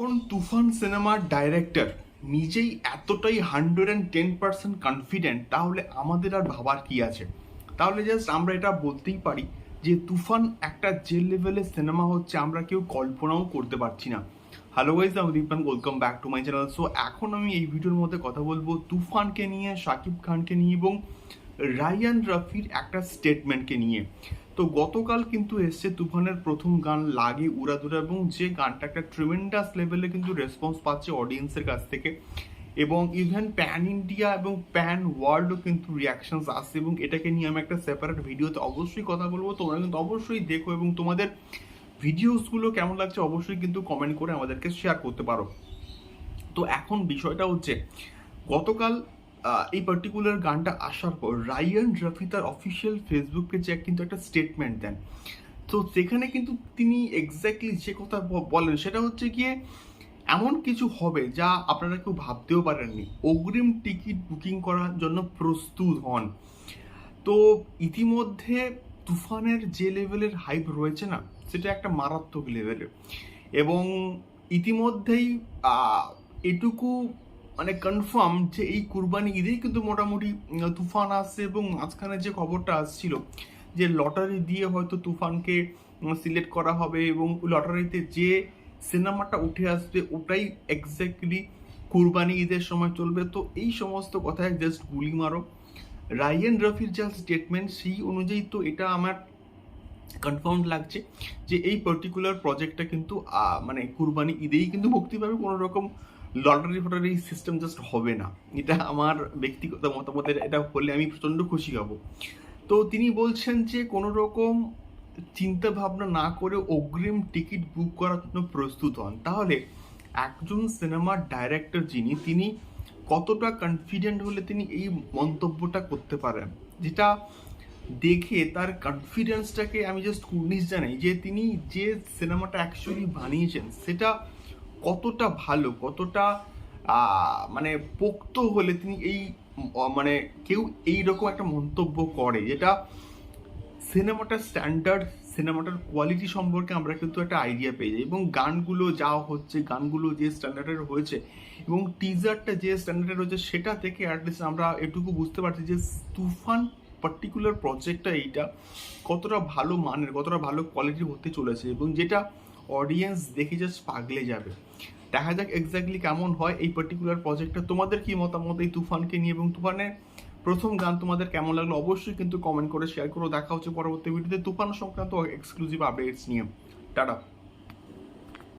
যখন তুফান সিনেমার ডাইরেক্টর নিজেই এতটাই hundred and ten percent confident তাহলে আমাদের আর ভাবার কি আছে? তাহলে জাস্ট আমরা এটা বলতেই পারি যে তুফান একটা যে লেভেলের সিনেমা হচ্ছে, আমরা কেউ কল্পনাও করতে পারছি না। হ্যালো গাইজ আমি Dipan welcome back to my channel so এখন আমি এই ভিডিওর মধ্যে কথা বলব তুফানকে নিয়ে শাকিব খানকে নিয়ে এবং রায়ান রফির একটা স্টেটমেন্টকে নিয়ে। তো গতকাল কিন্তু এসছে তুফানের প্রথম গান লাগে উড়াদুরা এবং যে গানটা একটা ট্রিমেন্ডাস লেভেলে কিন্তু রেসপন্স পাচ্ছে অডিয়েন্সের কাছ থেকে এবং ইভেন প্যান ইন্ডিয়া এবং প্যান ওয়ার্ল্ডও কিন্তু রিয়াকশনস আসছে এবং এটাকে নিয়ে আমি একটা সেপারেট ভিডিওতে অবশ্যই কথা বলব। তোমরা কিন্তু অবশ্যই দেখো এবং তোমাদের ভিডিওসগুলো কেমন লাগছে অবশ্যই কিন্তু কমেন্ট করে আমাদেরকে শেয়ার করতে পারো। তো এখন বিষয়টা হচ্ছে, গতকাল এই পার্টিকুলার গানটা আসার পর রায়ান রফি তার অফিসিয়াল ফেসবুক পেজে কিন্তু একটা স্টেটমেন্ট দেন। তো সেখানে কিন্তু তিনি এক্স্যাক্টলি যে কথা বলেন, সেটা হচ্ছে গিয়ে এমন কিছু হবে যা আপনারা কেউ ভাবতেও পারেননি। অগ্রিম টিকিট বুকিং করার জন্য প্রস্তুত হন। তো ইতিমধ্যে তুফানের যে লেভেলের হাইপ রয়েছে না, সেটা একটা মারাত্মক লেভেলের এবং ইতিমধ্যেই এটুকু মানে কনফার্ম যে এই কুরবানি ঈদেই কিন্তু মোটামুটি তুফান আসছে এবং মাঝখানে যে খবরটা আসছিল যে লটারি দিয়ে হয়তো তুফানকে সিলেক্ট করা হবে এবং লটারিতে যে সিনেমাটা উঠে আসবে ওটাই এক্স্যাক্টলি কুরবানি ঈদের সময় চলবে। তো এই সমস্ত কথায় জাস্ট গুলি মারো। রায়ান রফির যা স্টেটমেন্ট সেই অনুযায়ী তো এটা আমার কনফার্ম লাগছে যে এই পার্টিকুলার প্রজেক্টটা কিন্তু মানে কুরবানি ঈদেই কিন্তু মুক্তি পাবে কোনো রকম লটারি ফটারি সিস্টেম জাস্ট হবে না। এটা আমার ব্যক্তিগত মতামতের এটা- হলে আমি প্রচণ্ড খুশি হব। তো তিনি বলছেন যে কোনো রকম চিন্তা ভাবনা না করে অগ্রিম টিকিট বুক করার জন্য প্রস্তুত হন। তাহলে একজন সিনেমার ডাইরেক্টর যিনি, তিনি কতটা কনফিডেন্ট হলে তিনি এই মন্তব্যটা করতে পারেন? যেটা দেখে তার কনফিডেন্সটাকে আমি জাস্ট কুর্নিশ জানাই যে তিনি যে সিনেমাটা অ্যাকচুয়ালি বানিয়েছেন, সেটা কতটা ভালো, কতটা মানে পোক্ত হলে তিনি এই মানে কেউ এই রকম একটা মন্তব্য করে যেটা সিনেমাটার স্ট্যান্ডার্ড সিনেমাটার কোয়ালিটি সম্পর্কে আমরা কিন্তু একটা আইডিয়া পেয়ে যাই। এবং গানগুলো যা হচ্ছে, গানগুলো যে স্ট্যান্ডার্ডের হয়েছে এবং টিজারটা যে স্ট্যান্ডার্ডের হয়েছে সেটা থেকে অ্যাটলিস্ট আমরা এটুকু বুঝতে পারছি যে তুফান পার্টিকুলার প্রজেক্টটা এইটা কতটা ভালো মানের, কতটা ভালো কোয়ালিটি হতে চলেছে এবং যেটা অডিয়েন্স দেখে জাস্ট পাগলে যাবে। দেখা যাক এক্স্যাক্টলি কেমন হয় এই পার্টিকুলার প্রজেক্টটা তোমাদের কি মতামত এই তুফানকে নিয়ে? এবং তুফানের প্রথম গান তোমাদের কেমন লাগল? অবশ্যই কিন্তু কমেন্ট করে শেয়ার করো। দেখা হচ্ছে পরবর্তী ভিডিওতে তুফান সংক্রান্ত এক্সক্লুসিভ আপডেটস নিয়ে। টাটা।